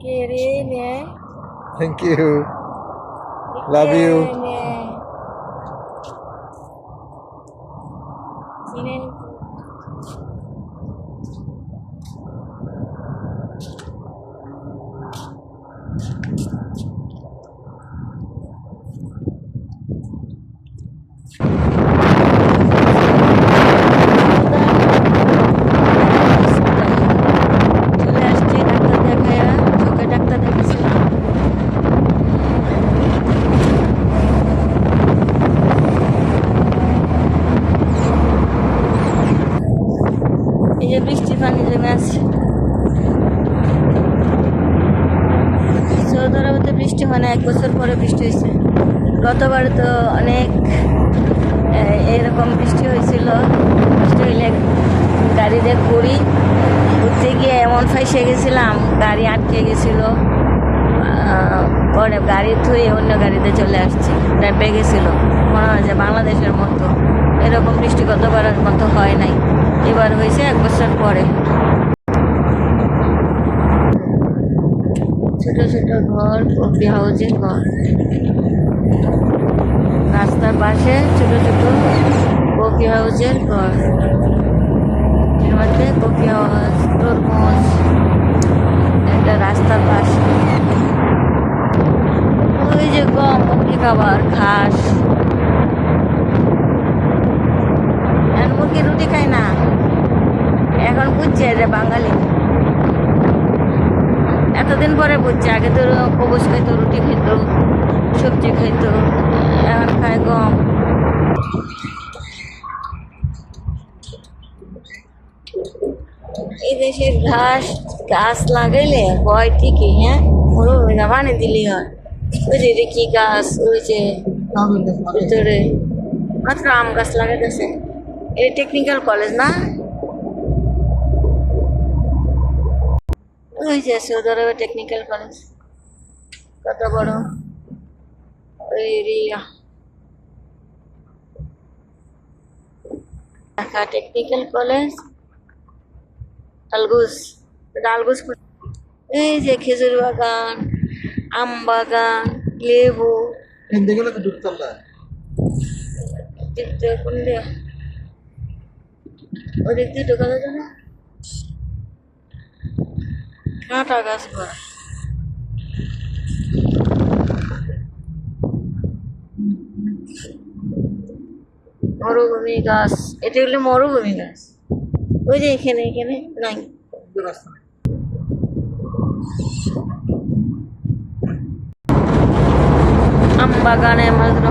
কে রে নে thank you Love you. চিনেন বৃষ্টি হয় না এক বছর পরে বৃষ্টি হয়েছে। গতবার তো অনেক এরকম বৃষ্টি হয়েছিল। বৃষ্টি হইলে গাড়িতে ঘুরি। ঘুরতে গিয়ে এমন ফাইসে গেছিলাম, গাড়ি আটকে গেছিল। পরে গাড়ি ধুয়ে অন্য গাড়িতে চলে আসছি। ডেপে গেছিল মনে হয় যে বাংলাদেশের মতো। এরকম বৃষ্টি গতবারের মতো হয় নাই। এবার হয়েছে এক বছর পরে। ছোট ছোট ঘর কফি হাউসের ঘর। রাস্তার পাশে ছোট ছোট কফি হাউসের ঘর। এর মধ্যে কফি হাউস, তরমুজ, একটা রাস্তার পাশে। ওই যে গম, মুরগি খাবার, ঘাস। মুরগি রুটি খায় না। এখন বুঝছে যে বাঙালি। এতদিন পরে বুঝছে, আগে তো কবুজ খাইতো সবজি খাইতো। এখন খায় গম। এই দেশের ঘাস, গাছ লাগাইলে হয় ঠিকই হ্যাঁ? মরুভূমিটা পানি দিলেই হয়। ওই যে কি গাছ, ওই যে ভিতরে মাত্র আম গাছ লাগাইতেছে। এটা টেকনিক্যাল কলেজ না? ওই যে সৌদি আরবে টেকনিক্যাল কলেজ কত বড়? ওই এরিয়া ঢাকা টেকনিক্যাল কলেজ আলগুস এটা আলগুস কোথায়? এই যে খেজুর বাগান আম বাগান লেবু হিন্দিগুলো তো ঢুকতাম না দেখতে কোন দিয়ে ওদিক দিয়ে ঢোকা যাবে না কাঁটা গাছ ভরা মরুভূমি গাছ। এটা হলো মরুভূমি গাছ। ওই যে এখানে এখানে নাই। আম বাগানে মাত্র